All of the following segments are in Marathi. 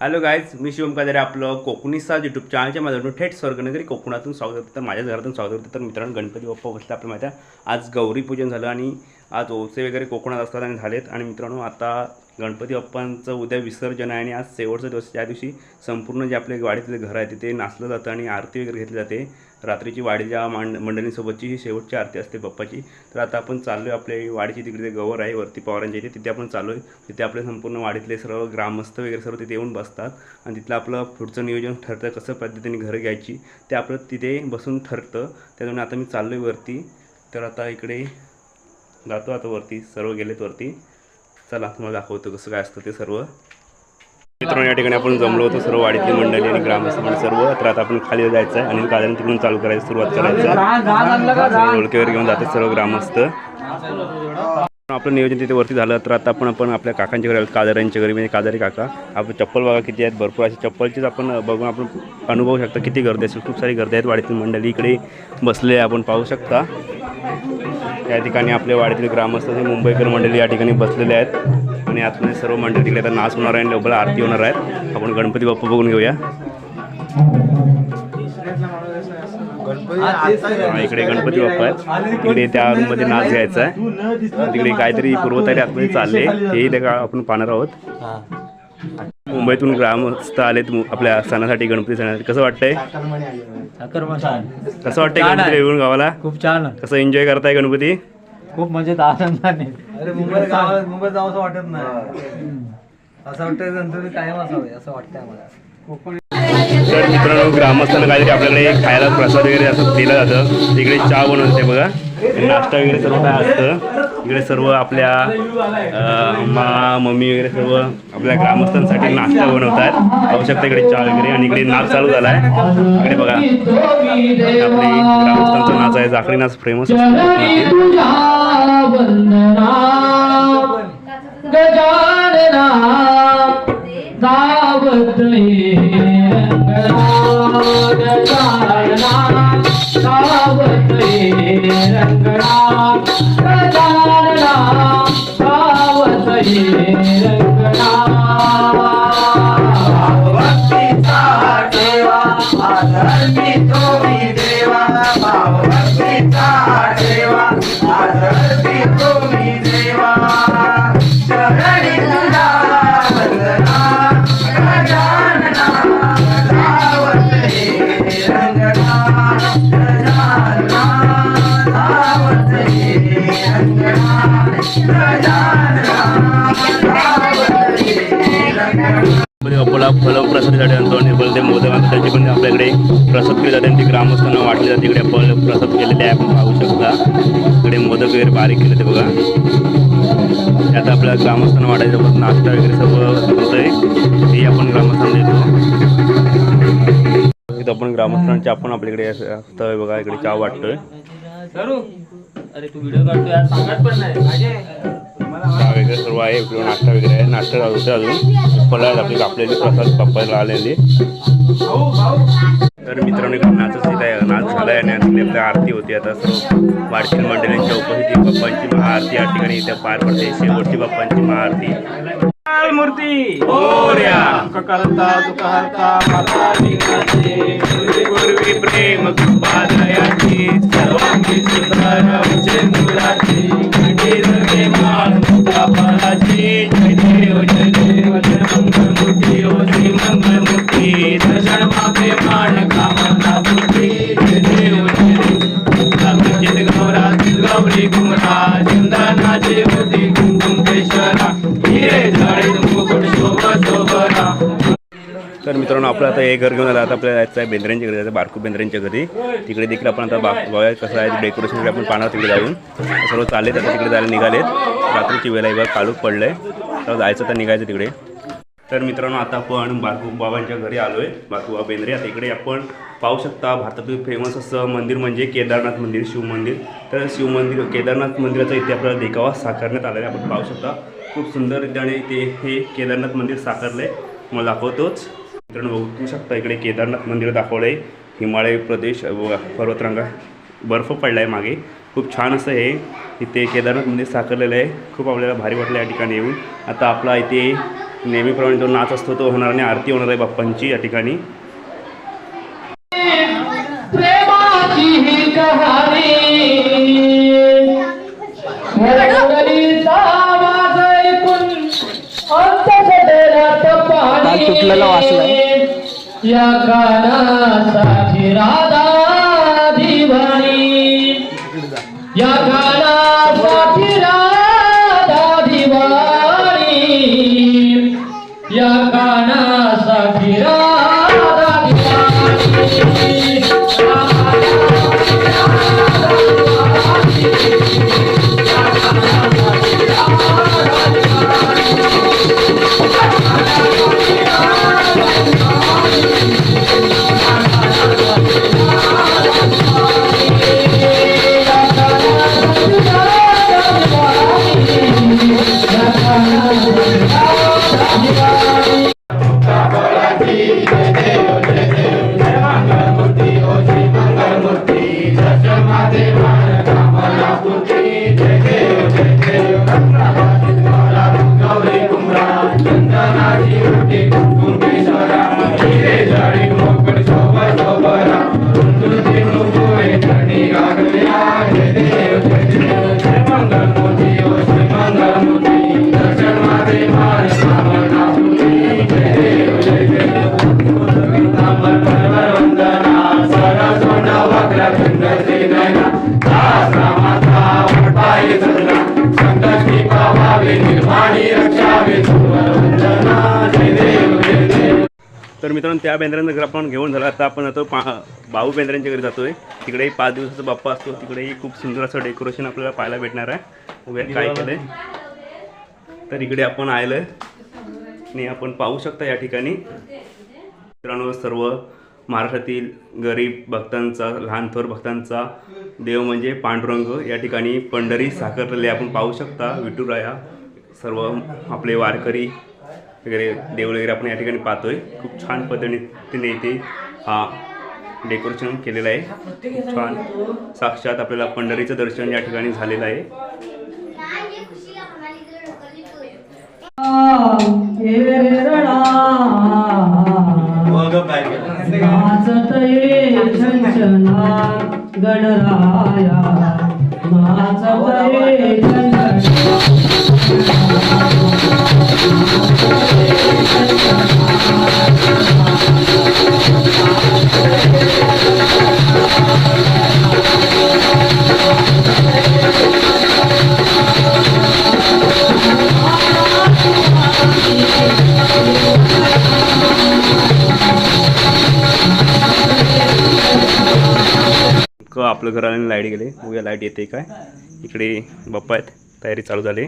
हॅलो गायज मी शिवम कादरे आपलं कोकणीचा यूट्यूब चॅनलच्या माझ्याकडून थेट स्वर्गनगरी कोकणातून स्वागत होतं तर माझ्याच घरातून स्वागत होतं तर मित्रांनो गणपती बाप्पा बसला आपल्या माहिती आहे आज गौरी पूजन झालं आणि आज ओसे वगैरे कोकणात असतात आणि झालेत. आणि मित्रांनो आता गणपती बाप्पांचं उद्या विसर्जन आहे आणि आज शेवटचा दिवस त्या दिवशी संपूर्ण जे आपले वाडीतले घर आहे तिथे नाचलं जातं आणि आरती वगैरे घेतली जाते. रात्रीची वाडीच्या मांड मंडळींसोबतची ही शेवटची आरती असते बाप्पाची तर आता आपण चाललो आहे आपल्या वाडीची तिकडे गवर आहे वरती पवारांच्या इथे तिथे आपण चाललो आहे तिथे आपले संपूर्ण वाडीतले सर्व ग्रामस्थ वगैरे सर्व तिथे येऊन बसतात. आणि तिथलं आपलं पुढचं नियोजन ठरतं कसं पद्धतीने घरं घ्यायची ते आपलं तिथे बसून ठरतं. त्याच्यामुळे आता मी चाललो आहे वरती. तर आता इकडे जातो आता वरती सर्व गेलेत वरती. चला तुम्हाला दाखवतो कसं काय असतं ते सर्व. मित्रांनो या ठिकाणी आपण जमलो होतो सर्व वाडीतली मंडळी आणि ग्रामस्थ मंडळी सर्व. तर आता आपण खाली जायचं आहे आणि काजन तिकडून चालू करायची सुरुवात करायचं सर्व घेऊन जातात सर्व ग्रामस्थ. आपलं नियोजन तिथे वरती झालं. तर आता आपण आपण आपल्या काकांच्या घरी आलो. काजाऱ्यांच्या घरी म्हणजे काजारी काका. आपण चप्पल बघा किती आहेत. भरपूर अशी चप्पलचीच आपण बघून आपण अनुभवू शकता. किती गर्दी असेल. खूप सारी गर्दी आहेत वाडीतील मंडळी. इकडे बसले आपण पाहू शकता. या ठिकाणी आपल्या वाडीतील ग्रामस्थ मुंबईकर मंडळी या ठिकाणी बसलेले आहेत. आणि आतमध्ये सर्व मंडळी आता नाच होणार आहे आणि लवकर आरती होणार आहेत. आपण गणपती बाप्पा बघून घेऊया. हा, इकडे गणपती बाप्पा आहेत. तिकडे त्या रूममध्ये नाच घ्यायचा आहे. तिकडे काहीतरी पूर्वतयारी आतमध्ये चालले हेही त्या आपण पाहणार आहोत. मुंबईतून ग्रामस्थ आलेत आपल्या सणासाठी गणपती सणासाठी. कसं वाटतंय? कसं वाटतंय. गणपती येऊन गावाला? खूप छान कसं एन्जॉय करताय गणपती? खूप मजेत आनंदाने. अरे मुंबईत गावात मुंबईत जावं असं वाटत नाही. असं वाटतं गणपती कायम असावे असं वाटतंय मला तर मित्रांनो ग्रामस्थांना काहीतरी आपल्याकडे खायला प्रसाद वगैरे असं दिलं जातं. तिकडे चहा बनवते बघा. नाश्ता वगैरे सर्व काय असतं. इकडे सर्व आपल्या मा मम्मी वगैरे सर्व आपल्या ग्रामस्थांसाठी नाश्ता बनवतात. आवश्यकता इकडे चहा वगैरे. आणि इकडे नाच चालू झाला आहे इकडे बघा. आपली ग्रामस्थांचा नाच आहे. जाकडी नाच फेमस असतो. तुम्ही देवा भाव अपोला फल प्रसादीसाठी आणतो आणि ते मोदक आणतो त्याची पण आपल्याकडे प्रसाद केली जाते आणि ते ग्रामस्थांना वाटली जाते. इकडे फल प्रसाद केलेले आहे आपण पाहू शकता. इकडे मोदक वगैरे बारीक केले ते बघा. त्यात आपल्या ग्रामस्थांना वाटायचं नाश्ता वगैरे सर्व होतंय. ते आपण ग्रामस्थांना देतो. इथं आपण ग्रामस्थांच्या आपण आपल्याकडे असतं बघा इकडे चहा वाटतोय. अरे तू व्हिडिओ काढतोय सर्व आहे इकडे नाश्ता वगैरे आहे नाश्ता होते अजून आहेत आपली कापलेली प्रसाद बाप्पाला आलेली तर मित्रांनो इकडे नाचच येत आहे नाच झाला आहे आणि आपल्या आरती होती आता सर्व वाडकील मंडळींच्या उपस्थिती बाप्पांची महाआरती या ठिकाणी इथे पार पडते शेवटची बाप्पांची महाआरती मूर्ती करता हरता माता प्रेम सर्वांगी आपलं आता हे घर घेऊन आलं. आता आपल्याला जायचं आहे बेंद्र्यांच्या घरी जायचं बारकू बेंद्र्यांच्या घरी. तिकडे देखील आपण आता बा बघायला कसं आहे डेकोरेशन वगैरे आपण पाहणार तिकडे जाऊन. सर्व चाललेत आता तिकडे जायला निघालेत. रात्रीची वेळ आहे बघा काळूक पडलं आहे तर जायचं तर निघायचं तिकडे. तर मित्रांनो आता आपण बारकू बाबांच्या घरी आलो आहे बारकू बाबा बेंद्रे आता इकडे आपण पाहू शकता भारतातील फेमस असं मंदिर म्हणजे केदारनाथ मंदिर शिवमंदिर तर शिवमंदिर केदारनाथ मंदिराचा इथे आपल्याला देखावा साकारण्यात आलेला आहे. आपण पाहू शकता. खूप सुंदररीत्याने ते हे केदारनाथ मंदिर साकारलं आहे मला दाखवतोच. मित्रांनो बघू शकता इकडे केदारनाथ मंदिर दाखवलं आहे हिमालय प्रदेश व पर्वतरांगा बर्फ पडला आहे मागे. खूप छान असं हे इथे केदारनाथ मंदिर साकारलेलं आहे. खूप आपल्याला भारी वाटलं या ठिकाणी येऊन. आता आपला इथे नेहमीप्रमाणे जो नाच असतो तो होणार आणि आरती होणार आहे बाप्पांची या ठिकाणी. ही तुटलेला वाचलाय. या कानासाठी राधा दिवाणी या मित्रांनो त्या बेंद्रांचं घर आपण घेऊन झालं. आता आपण जातो पा बाहू बेंद्रांच्या घरी जातोय. तिकडेही पाच दिवसाचा बाप्पा असतो. तिकडेही खूप सुंदर असं डेकोरेशन आपल्याला पाहायला भेटणार आहे. बघूया काय केलंय? तर इकडे आपण आलं आणि आपण पाहू शकता या ठिकाणी. मित्रांनो सर्व महाराष्ट्रातील गरीब भक्तांचा लहान थोर भक्तांचा देव म्हणजे पांडुरंग. या ठिकाणी पंढरी साकारलेले आपण पाहू शकता. विठुराया सर्व आपले वारकरी. वगैरे देव वगैरे आपण या ठिकाणी पाहतोय. खूप छान पद्धतीने इथे हा डेकोरेशन केलेलं आहे. खूप छान साक्षात आपल्याला पंढरीचं दर्शन या ठिकाणी झालेलं आहे. सगळं घर आल्याने लाइट गेले. उद्या लाइट येते काय. इकडे बाप्पा आहेत. तयारी चालू झाली.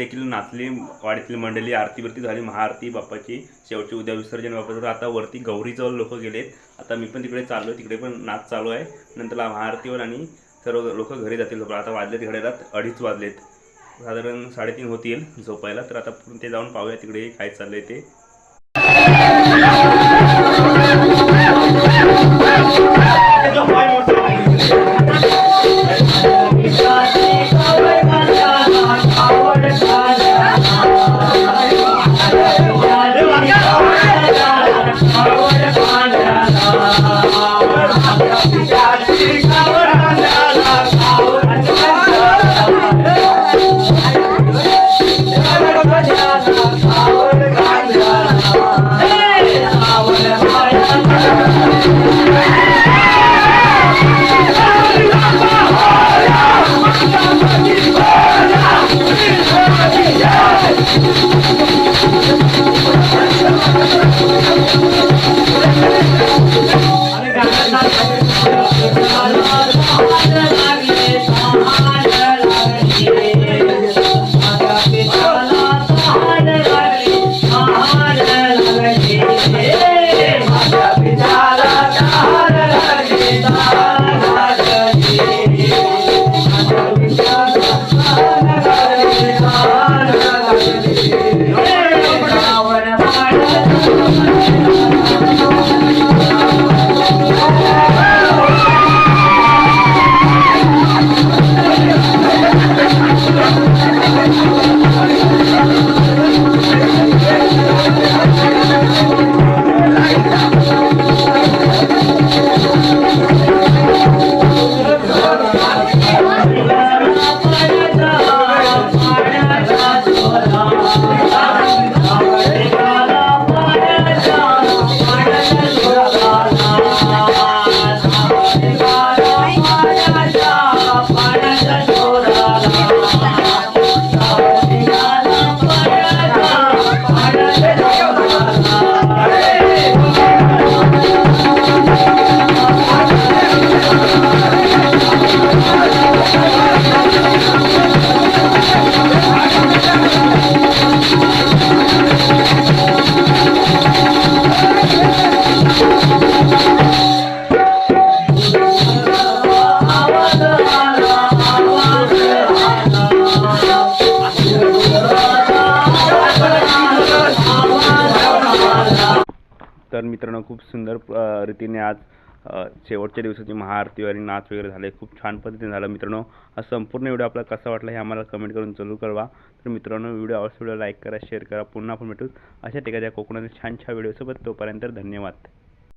देखील नाचली वाडीतली मंडळी आरती बिरती झाली महाआरती बाप्पाची शेवटची उद्या विसर्जन बाप्पाचं. आता वरती गौरीजवळ लोक गेलेत. आता मी पण तिकडे चाललो तिकडे पण नाच चालू आहे. नंतर महाआरतीवर आणि सर्व लोक घरी जातील आता वाजलेत रात अडीच वाजलेत. साधारण साडेतीन होतील झोपायला तर आता ते जाऊन पाहूया तिकडे काय चाललंय ते. तर मित्रांनो खूप सुंदर रीतीने आज शेवटच्या दिवसाची महाआरती आणि नाच वगैरे झाले. खूप छान पद्धतीने झालं मित्रांनो. हा संपूर्ण व्हिडिओ आपल्याला कसा वाटला हे आम्हाला कमेंट करून जरूर कळवा. तर मित्रांनो व्हिडिओ आवडला व्हिडिओ लाईक करा शेअर करा पुन्हा आपण भेटू. अशा ठिकाणी कोकणातील छान छान व्हिडिओसोबत तोपर्यंत धन्यवाद.